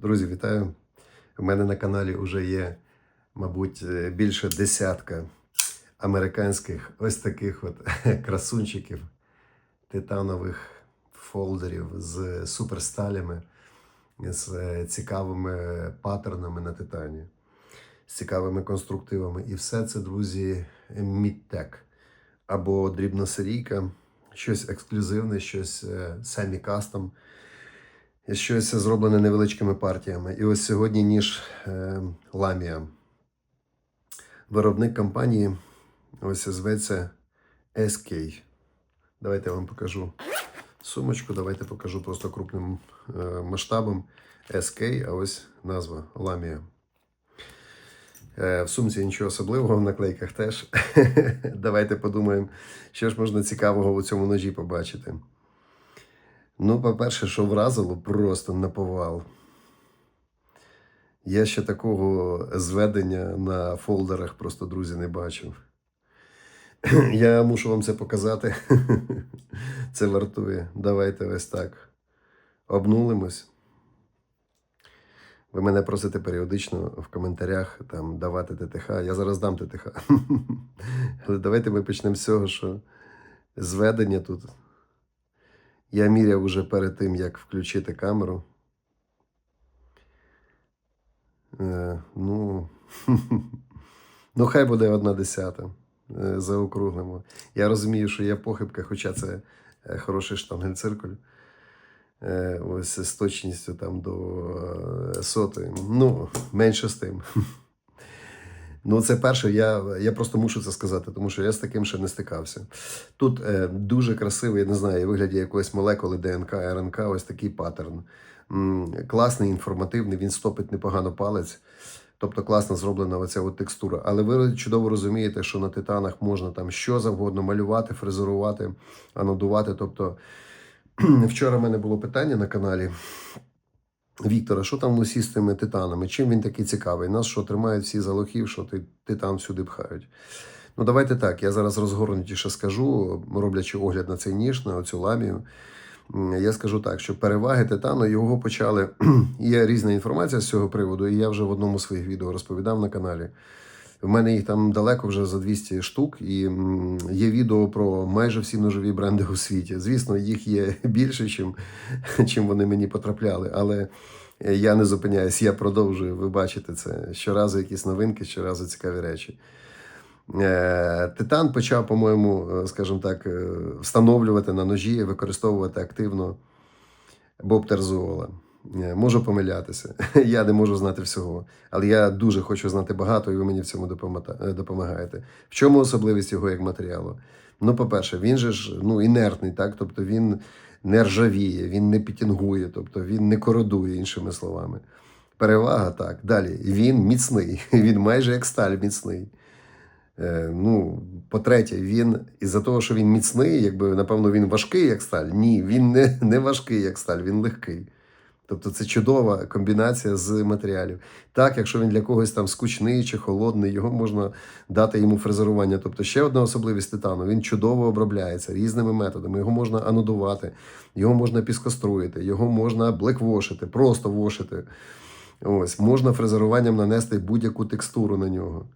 Друзі, вітаю! У мене на каналі вже є, мабуть, е, більше десятка американських ось таких от красунчиків, титанових фолдерів з суперсталями, з е, цікавими паттернами на титані, з цікавими конструктивами. І все це, друзі, мідтек або дрібносерійка, щось ексклюзивне, щось е, самі кастом. Щось зроблене невеличкими партіями. І ось сьогодні ніж е, Ламія. Виробник компанії ось зветься SK. Давайте я вам покажу сумочку. Давайте покажу просто крупним е, масштабом SK, а ось назва Ламія. Е, В сумці нічого особливого, в наклейках теж. Давайте подумаємо, що ж можна цікавого у цьому ножі побачити. Ну, по-перше, що вразило, просто на повал. Я ще такого зведення на фолдерах просто, друзі, не бачив. Я мушу вам це показати. Це вартує. Давайте ось так. Обнулимось. Ви мене просите періодично в коментарях там давати ТТХ. Я зараз дам ТТХ. Але давайте ми почнемо з цього, що зведення тут. Я міряв уже перед тим, як включити камеру. Е, ну, ну, хай буде одна десята. Е, заокруглимо. Я розумію, що є похибка, хоча це е, хороший штангель-циркуль. Е, ось з точністю там до сотої. Ну, менше з тим. Ну, це перше, я, я просто мушу це сказати, тому що я з таким ще не стикався. Тут е, дуже красивий, я не знаю, вигляді якоїсь молекули ДНК, РНК, ось такий паттерн. М, класний, інформативний, він стопить непогано палець. Тобто класно зроблена оця от текстура. Але ви чудово розумієте, що на титанах можна там що завгодно малювати, фрезерувати, анодувати. Тобто, вчора в мене було питання на каналі. Віктора, що там усі з тими титанами? Чим він такий цікавий? Нас що тримають всі за лохів, що ти, титан всюди пхають. Ну, давайте так. Я зараз розгорнутіше скажу, роблячи огляд на цей ніж, на оцю ламію. Я скажу так, що переваги титану його почали. Є різна інформація з цього приводу, і я вже в одному з своїх відео розповідав на каналі. В мене їх там далеко вже за 200 штук, і є відео про майже всі ножові бренди у світі. Звісно, їх є більше, чим, чим вони мені потрапляли. Але е, я не зупиняюсь, я продовжую. Ви бачите це щоразу якісь новинки, щоразу цікаві речі. Е, Титан почав, по-моєму, е, скажімо так, встановлювати на ножі, використовувати активно Боб Терзуола. Е, Можу помилятися. Я не можу знати всього. Але я дуже хочу знати багато, і ви мені в цьому е, допомагаєте. В чому особливість його як матеріалу? Ну, по-перше, він же ж ну, інертний, так? Тобто він не ржавіє, він не пітінгує, тобто він не кородує, іншими словами. Перевага так. Далі, він міцний, він майже як сталь міцний. Е, ну, по-третє, він із-за того, що він міцний, якби напевно він важкий, як сталь. Ні, він не, не важкий, як сталь, він легкий. Тобто це чудова комбінація з матеріалів. Так, якщо він для когось там скучний чи холодний, його можна дати йому фрезерування. Тобто ще одна особливість титану: він чудово обробляється різними методами. Його можна анодувати, його можна піскоструїти, його можна блеквошити, просто вошити. Ось, можна фрезеруванням нанести будь-яку текстуру на нього.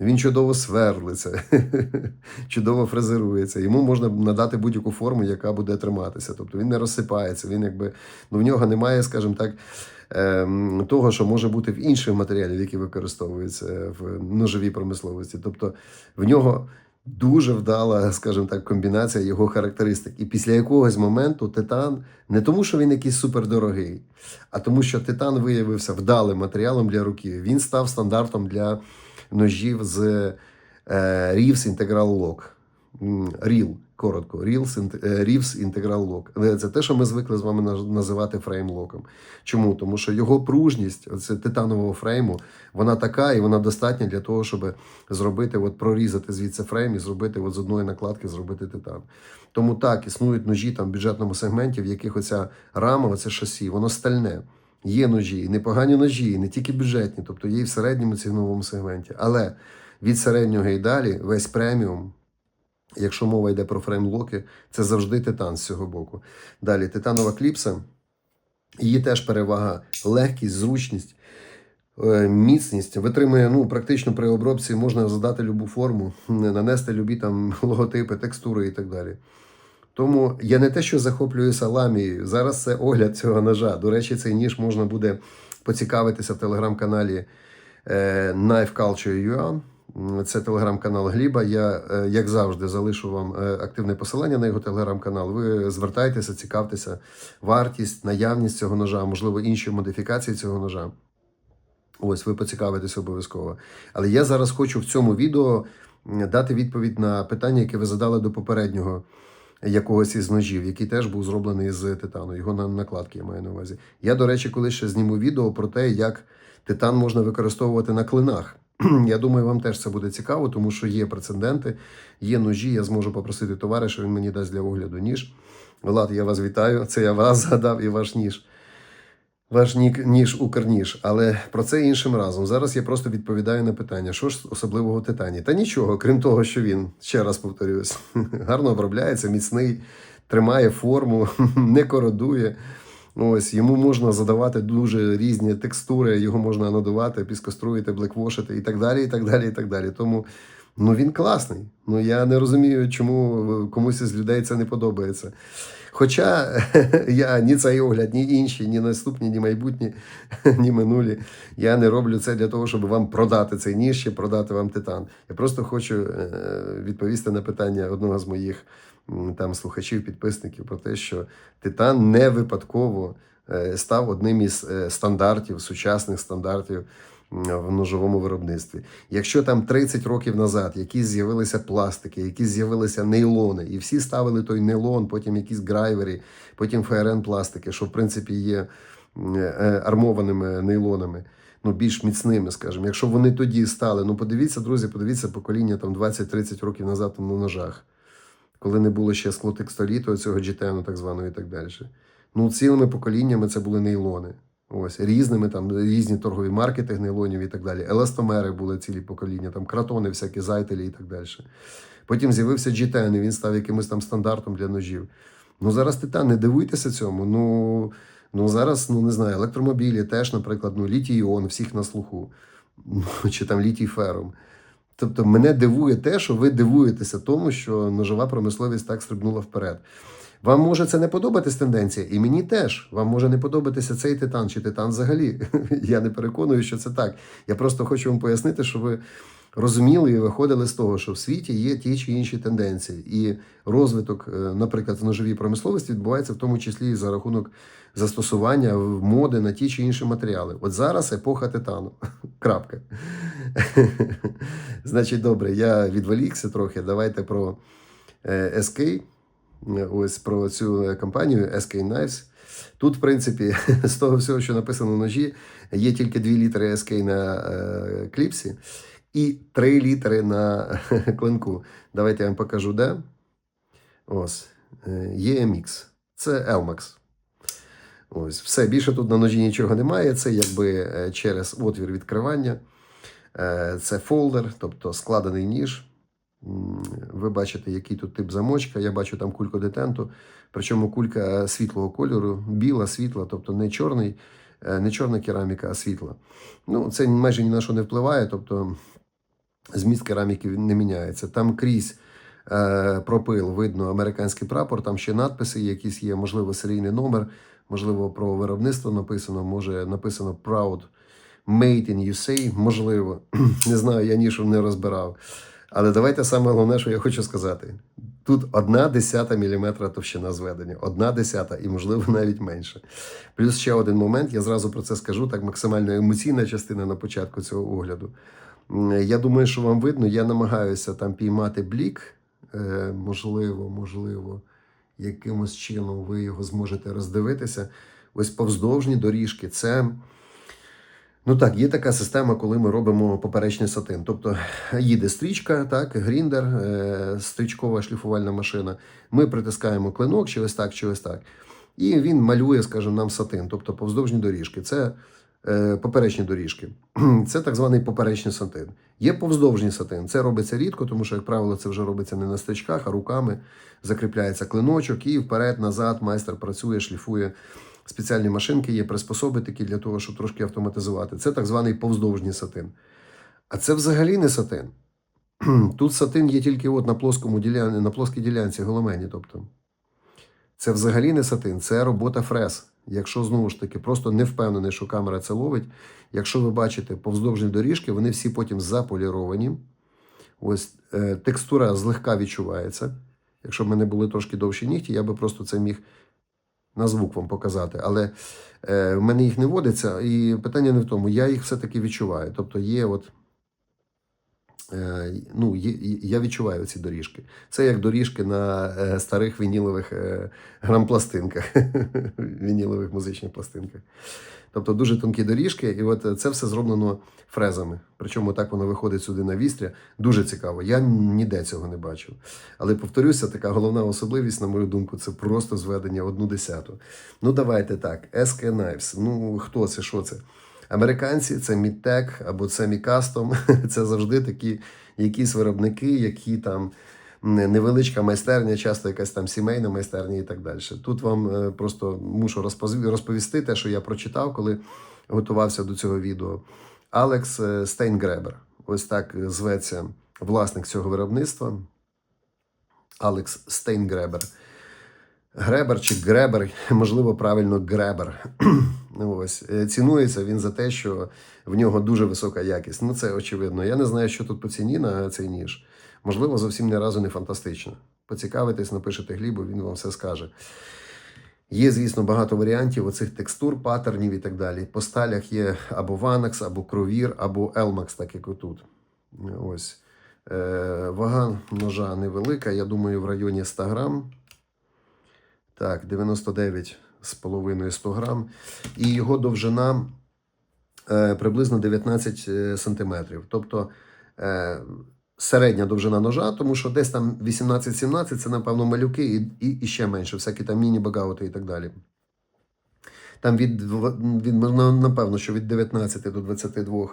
Він чудово сверлиться, чудово фрезерується. Йому можна надати будь-яку форму, яка буде триматися. Тобто він не розсипається. Він якби ну в нього немає, скажімо так, ем, того, що може бути в інших матеріалів, які використовуються в ножовій промисловості. Тобто в нього дуже вдала, скажімо так, комбінація його характеристик. І після якогось моменту титан не тому, що він якийсь супердорогий, а тому, що титан виявився вдалим матеріалом для руки. Він став стандартом для ножів з Integral Lock. М, Reel, коротко, Reeves Lock. Е, Це те, що ми звикли з вами наз- називати фреймлоком. Чому? Тому що його пружність, оце титанового фрейму, вона така і вона достатня для того, щоб зробити, от прорізати звідси фрейм і зробити от з одної накладки зробити титан. Тому так, існують ножі там в бюджетному сегменті, в яких оця рама, оце шасі, воно стальне. Є ножі, непогані ножі, не тільки бюджетні, тобто є і в середньому ціновому сегменті. Але від середнього і далі весь преміум, якщо мова йде про фреймлоки, це завжди титан з цього боку. Далі титанова кліпса. Її теж перевага, легкість, зручність, е, міцність. Витримує ну, практично при обробці можна задати любу форму, нанести любі там логотипи, текстури і так далі. Тому я не те, що захоплююся ламією. Зараз це огляд цього ножа. До речі, цей ніж можна буде поцікавитися в телеграм-каналі е, Knife Culture. Це телеграм-канал Гліба. Я, е, як завжди, залишу вам е, активне посилання на його телеграм-канал. Ви звертайтеся, цікавтеся, вартість, наявність цього ножа, можливо, інші модифікації цього ножа. Ось ви поцікавитесь обов'язково. Але я зараз хочу в цьому відео дати відповідь на питання, яке ви задали до попереднього якогось із ножів, який теж був зроблений з титану. Його на накладки я маю на увазі. Я, до речі, коли ще зніму відео про те, як титан можна використовувати на клинах. Я думаю, вам теж це буде цікаво, тому що є прецеденти, є ножі. Я зможу попросити товариша, він мені дасть для огляду ніж. Влад, я вас вітаю. Це я вас згадав і ваш ніж. Ваш нік, ніж Укрніж, але про це іншим разом. Зараз я просто відповідаю на питання, що ж особливого титані. Та нічого, крім того, що він, ще раз повторюсь, гарно обробляється, міцний, тримає форму, не кородує. Ось йому можна задавати дуже різні текстури, його можна анодувати, піскоструїти, блеквошити і так далі. і так далі, і так далі. Тому ну він класний. Ну я не розумію, чому комусь із людей це не подобається. Хоча я ні цей огляд, ні інші, ні наступні, ні майбутні, ні минулі. Я не роблю це для того, щоб вам продати цей ніж чи продати вам титан. Я просто хочу е, відповісти на питання одного з моїх там слухачів, підписників про те, що титан не випадково е, став одним із е, стандартів, сучасних стандартів в ножовому виробництві. Якщо там 30 років назад якісь з'явилися пластики, якісь з'явилися нейлони, і всі ставили той нейлон, потім якісь грайвери, потім ФРН пластики, що в принципі є е, армованими нейлонами. Ну, більш міцними, скажімо. Якщо вони тоді стали, ну подивіться, друзі, подивіться покоління там 20-30 років назад на ножах, коли не було ще склотекстоліту, цього GTN, так званого і так далі. Ну, цілими поколіннями це були нейлони. Ось різними там різні торгові марки тигнейлонів і так далі. Еластомери були цілі покоління, там кратони, всякі зайтелі і так далі. Потім з'явився GTN, і він став якимось там стандартом для ножів. Ну зараз титан, не дивуйтеся цьому. Ну, ну зараз, ну не знаю, електромобілі теж, наприклад, ну, літій іон, всіх на слуху, ну, чи там літій ферум. Тобто мене дивує те, що ви дивуєтеся тому, що ножова промисловість так стрибнула вперед. Вам може це не подобатись тенденція, і мені теж. Вам може не подобатися цей титан чи титан взагалі. Я не переконую, що це так. Я просто хочу вам пояснити, що ви розуміли і виходили з того, що в світі є ті чи інші тенденції. І розвиток, е, наприклад, в ножовій промисловості відбувається в тому числі і за рахунок застосування моди на ті чи інші матеріали. От зараз епоха титану. Крапка. Значить, добре, я відволікся трохи. Давайте про е, SK. Ось про цю е, компанію SK Knives. Тут, в принципі, з того всього, що написано на ножі, є тільки дві літери SK на е, кліпсі і три літери на клинку. Давайте я вам покажу, де. Ось. е, EMX. Це Elmax. Ось, все. Більше тут на ножі нічого немає. Це якби через отвір відкривання. Це фолдер, тобто складений ніж. Ви бачите, який тут тип замочка. Я бачу там кульку детенту. Причому кулька світлого кольору, біла, світла, тобто не чорний, е, не чорна кераміка, а світла. Ну, це майже ні на що не впливає, тобто зміст кераміки не міняється. Там крізь е, пропил видно американський прапор, там ще надписи якісь є, можливо, серійний номер, можливо, про виробництво написано, може написано Proud Made in USA, можливо. Не знаю, я нішу не розбирав. Але давайте саме головне, що я хочу сказати. Тут одна десята міліметра товщина зведення, одна десята і, можливо, навіть менше. Плюс ще один момент, я зразу про це скажу, так максимально емоційна частина на початку цього огляду. Я думаю, що вам видно, я намагаюся там піймати блік. Е, можливо, можливо, якимось чином ви його зможете роздивитися. Ось повздовжні доріжки. Це. Ну так, є така система, коли ми робимо поперечний сатин. Тобто їде стрічка, так, гріндер, е, стрічкова шліфувальна машина. Ми притискаємо клинок, чи ось так, чи ось так. І він малює, скажімо, нам сатин, тобто повздовжні доріжки. Це е, поперечні доріжки. Це так званий поперечний сатин. Є повздовжній сатин. Це робиться рідко, тому що, як правило, це вже робиться не на стрічках, а руками закріпляється клиночок і вперед-назад майстер працює, шліфує спеціальні машинки є, приспособи такі для того, щоб трошки автоматизувати. Це так званий повздовжній сатин. А це взагалі не сатин. Тут сатин є тільки от на плоскому ділян... на плоскій ділянці голомені. Тобто, це взагалі не сатин, це робота фрез. Якщо знову ж таки просто не впевнений, що камера це ловить. Якщо ви бачите повздовжні доріжки, вони всі потім заполіровані. Ось е, текстура злегка відчувається. Якщо б мене були трошки довші нігті, я би просто це міг на звук вам показати. Але е, в мене їх не водиться, і питання не в тому, я їх все-таки відчуваю. Тобто є от. Е, ну, я відчуваю ці доріжки. Це як доріжки на е, старих вінілових е, грампластинках, вінілових музичних пластинках. Тобто дуже тонкі доріжки, і от це все зроблено фрезами. Причому так воно виходить сюди на вістря. Дуже цікаво. Я ніде цього не бачив. Але повторюся, така головна особливість, на мою думку, це просто зведення одну десяту. Ну, давайте так. SK Knives. Ну, хто це, що це? Американці це Мідтек або це Мікастом. Це завжди такі якісь виробники, які там невеличка майстерня, часто якась там сімейна майстерня і так далі. Тут вам е, просто мушу розповісти те, що я прочитав, коли готувався до цього відео. Алекс е, Стейнгребер. Ось так е, зветься власник цього виробництва. Алекс Стейнгребер. Гребер чи Гребер, можливо, правильно Гребер. Ось. Е, Цінується він за те, що в нього дуже висока якість. Ну, це очевидно. Я не знаю, що тут по ціні на цей ніж. Можливо, зовсім ні разу не фантастично. Поцікавитесь, напишете глібу, він вам все скаже. Є, звісно, багато варіантів оцих текстур, паттернів і так далі. По сталях є або Vanax, або Кровір, або Elmax, так як отут. Ось. Е, вага ножа невелика, я думаю, в районі 100 грам. Так, 99 з половиною 100 грам. І його довжина е, приблизно 19 е, сантиметрів. Тобто е, середня довжина ножа, тому що десь там 18-17 це, напевно, малюки і, і, і ще менше, всякі там міні-багаути і так далі. Там від, від, ну, напевно, що від 19 до 22.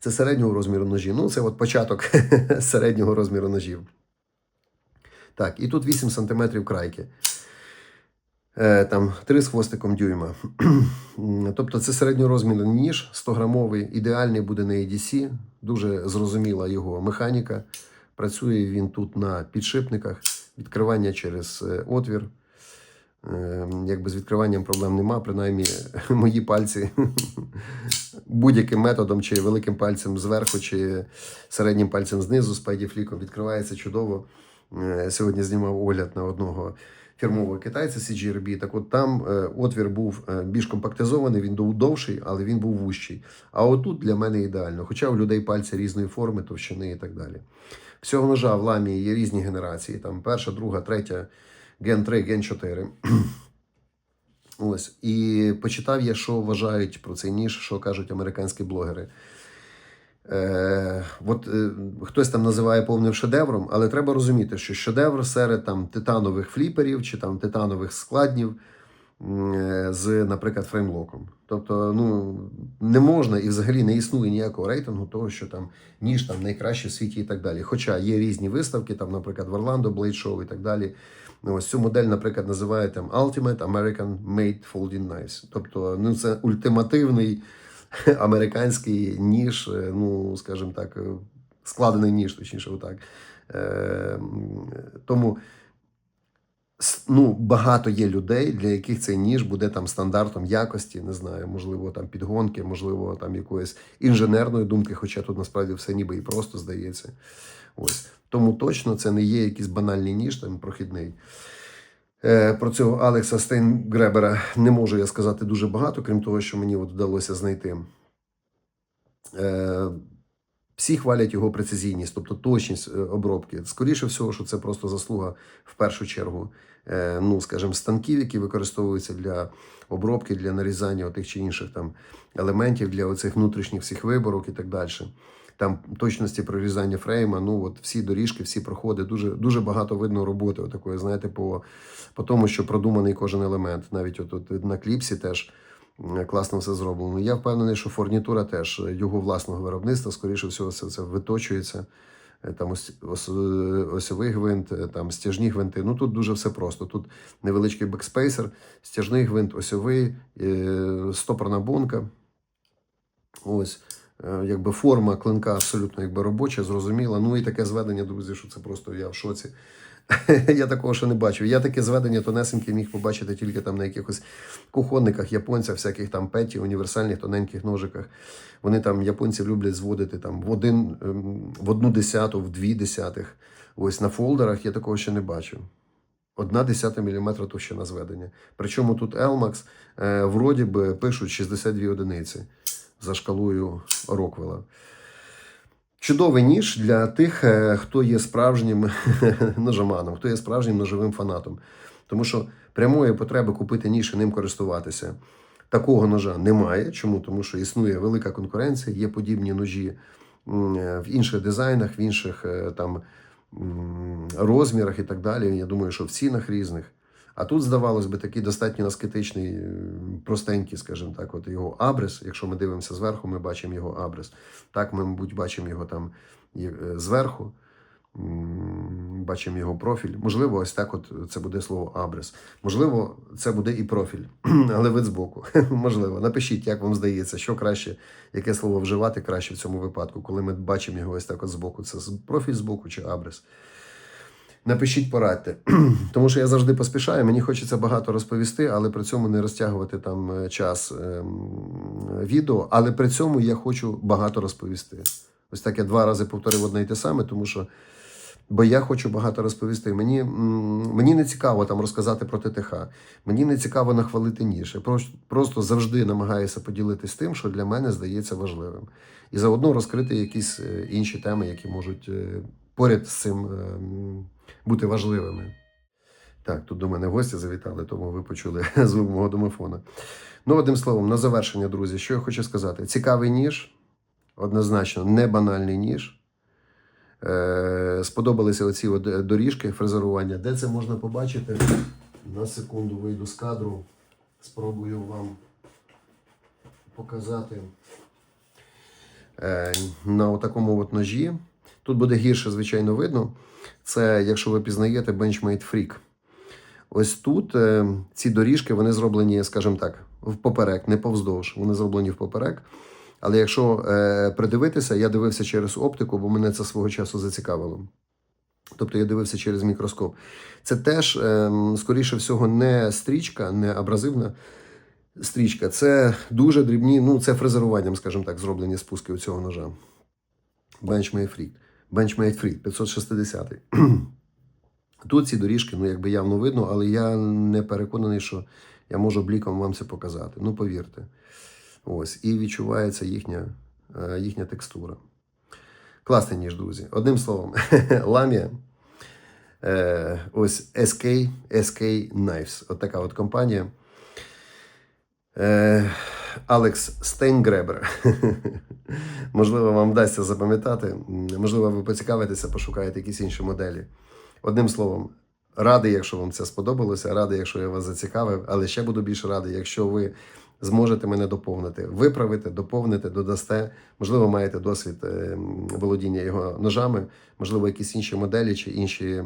Це середнього розміру ножі. Ну, це от початок середнього розміру ножів. Так, і тут 8 см крайки. Е, там 3 з хвостиком дюйма. Тобто це середньорозмірний ніж, 100-грамовий, ідеальний буде на EDC, дуже зрозуміла його механіка. Працює він тут на підшипниках, відкривання через е, отвір. Е, Якби з відкриванням проблем нема, принаймні мої пальці будь-яким методом, чи великим пальцем зверху, чи середнім пальцем знизу, з пайдіфліком відкривається чудово. Е, Сьогодні знімав огляд на одного фірмового китайця CGRB. Так от там е, отвір був е, більш компактизований, він був довший, але він був вущий. А отут для мене ідеально. Хоча у людей пальці різної форми, товщини і так далі. Всього ножа в ламі є різні генерації. Там перша, друга, третя, ген 3, ген 4. Ось. І почитав я, що вважають про цей ніж, що кажуть американські блогери. Е, от е, хтось там називає повним шедевром, але треба розуміти, що шедевр серед там титанових фліперів чи там титанових складнів е, з, наприклад, фреймлоком. Тобто, ну не можна і взагалі не існує ніякого рейтингу того, що там ніж там найкраще в світі і так далі. Хоча є різні виставки, там, наприклад, в Орландо, Blade Show і так далі. Ось цю модель, наприклад, називають там Ultimate American Made Folding Knives. Тобто, ну це ультимативний американський ніж, е, ну, скажімо так, е, складений ніж, точніше, отак. Е, Тому ну, багато є людей, для яких цей ніж буде там стандартом якості, не знаю, можливо, там підгонки, можливо, там якоїсь інженерної думки, хоча тут насправді все ніби і просто здається. Ось. Тому точно це не є якийсь банальний ніж, там прохідний. Е, Про цього Алекса Стейнгребера не можу я сказати дуже багато, крім того, що мені от вдалося знайти. Е, Всі хвалять його прецизійність, тобто точність е, обробки. Скоріше всього, що це просто заслуга в першу чергу, ну, скажімо, станків, які використовуються для обробки, для нарізання тих чи інших там елементів, для оцих внутрішніх всіх виборок і так далі. Там точності прорізання фрейма, ну от всі доріжки, всі проходи, дуже, дуже багато видно роботи, отакої, знаєте, по, по тому, що продуманий кожен елемент. Навіть от, от на кліпсі теж класно все зроблено. Я впевнений, що фурнітура теж його власного виробництва, скоріше всього, це, це виточується е, там ось, ос, осьовий гвинт, е, там стяжні гвинти. Ну тут дуже все просто. Тут невеличкий бекспейсер, стяжний гвинт, осьовий, е, стопорна бонка. Ось. Е, Якби форма клинка абсолютно якби робоча, зрозуміла. Ну і таке зведення, друзі, що це просто я в шоці. Я такого ще не бачив. Я таке зведення тонесеньке міг побачити тільки там на якихось кухонниках японця, всяких там петі, універсальних тоненьких ножиках. Вони там японці люблять зводити там в один ем, в одну десяту, в дві десятих. Ось на фолдерах я такого ще не бачив. Одна десята міліметра товщина зведення. Причому тут Elmax, е, вроді би пишуть 62 одиниці за шкалою Роквела. Чудовий ніж для тих, е, хто є справжнім ножоманом, хто є справжнім ножовим фанатом. Тому що прямої потреби купити ніж і ним користуватися. Такого ножа немає. Чому? Тому що існує велика конкуренція, є подібні ножі е, в інших дизайнах, в інших е, там розмірах і так далі. Я думаю, що в цінах різних. А тут, здавалось би, такий достатньо аскетичний, е, простенький, скажімо так, от його абрис. Якщо ми дивимося зверху, ми бачимо його абрис. Так, ми, мабуть, бачимо його там е, зверху, бачимо його профіль. Можливо, ось так от це буде слово абрис. Можливо, це буде і профіль, але вид збоку. Можливо. Напишіть, як вам здається, що краще, яке слово вживати краще в цьому випадку, коли ми бачимо його ось так от збоку. Це профіль збоку чи абрис. Напишіть, порадьте. Тому що я завжди поспішаю, мені хочеться багато розповісти, але при цьому не розтягувати там е, час ем, відео. Але при цьому я хочу багато розповісти. Ось так я два рази повторив одне і те саме, тому що. Бо я хочу багато розповісти. Мені, мені не цікаво там розказати про ТТХ. Мені не цікаво нахвалити ніж. Я просто, завжди намагаюся поділитися тим, що для мене здається важливим. І заодно розкрити якісь е, інші теми, які можуть е, поряд з цим е, м, бути важливими. Так, тут до мене гості завітали, тому ви почули звук мого домофона. Ну, одним словом, на завершення, друзі, що я хочу сказати: цікавий ніж, однозначно, не банальний ніж. Е, сподобалися оці е, доріжки фрезерування. Де це можна побачити? На секунду вийду з кадру. Спробую вам показати е, на такому от ножі. Тут буде гірше, звичайно, видно. Це, якщо ви пізнаєте, Benchmade Freak. Ось тут е, ці доріжки вони зроблені, скажімо так, впоперек, не повздовж. Вони зроблені впоперек. Але якщо е, придивитися, я дивився через оптику, бо мене це свого часу зацікавило. Тобто я дивився через мікроскоп. Це теж, е, скоріше всього, не стрічка, не абразивна стрічка. Це дуже дрібні, ну це фрезеруванням, скажімо так, зроблені спуски у цього ножа. Benchmade Freak. Benchmade Freak 560. Тут ці доріжки, ну якби явно видно, але я не переконаний, що я можу бліком вам це показати. Ну, повірте. Ось, і відчувається їхня, е, їхня текстура. Класний ніж, друзі. Одним словом, ламія. Е, ось SK, SK Knives. От така от компанія. Алекс Стейнгребер. Можливо, вам вдасться запам'ятати. Можливо, ви поцікавитеся, пошукаєте якісь інші моделі. Одним словом, радий, якщо вам це сподобалося, радий, якщо я вас зацікавив, але ще буду більше радий, якщо ви зможете мене доповнити, виправити, доповнити, додасте. Можливо, маєте досвід е, володіння його ножами, можливо, якісь інші моделі чи інші,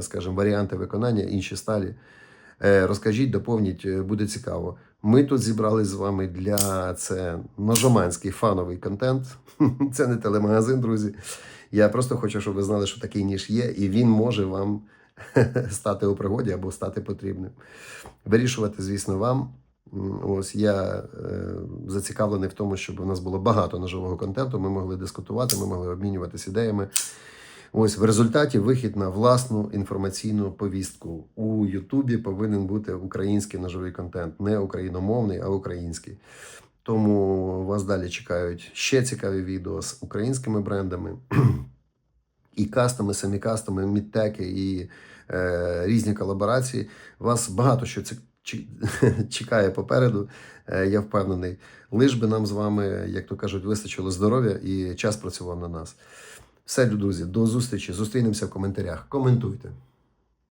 скажімо, варіанти виконання, інші сталі. Е, Розкажіть, доповніть, е, буде цікаво. Ми тут зібрались з вами для це ножоманський фановий контент. Це не телемагазин, друзі. Я просто хочу, щоб ви знали, що такий ніж є, і він може вам стати у пригоді або стати потрібним. Вирішувати, звісно, вам. Ось я е, зацікавлений в тому, щоб у нас було багато ножового контенту. Ми могли дискутувати, ми могли обмінюватися ідеями. Ось в результаті вихід на власну інформаційну повістку. У Ютубі повинен бути український ножовий контент, не україномовний, а український. Тому вас далі чекають ще цікаві відео з українськими брендами. І кастоми, самі кастоми, мідтеки і е, різні колаборації. Вас багато що чекає попереду, е, я впевнений. Лиш би нам з вами, як то кажуть, вистачило здоров'я і час працював на нас. Все, друзі, до зустрічі. Зустрінемося в коментарях. Коментуйте.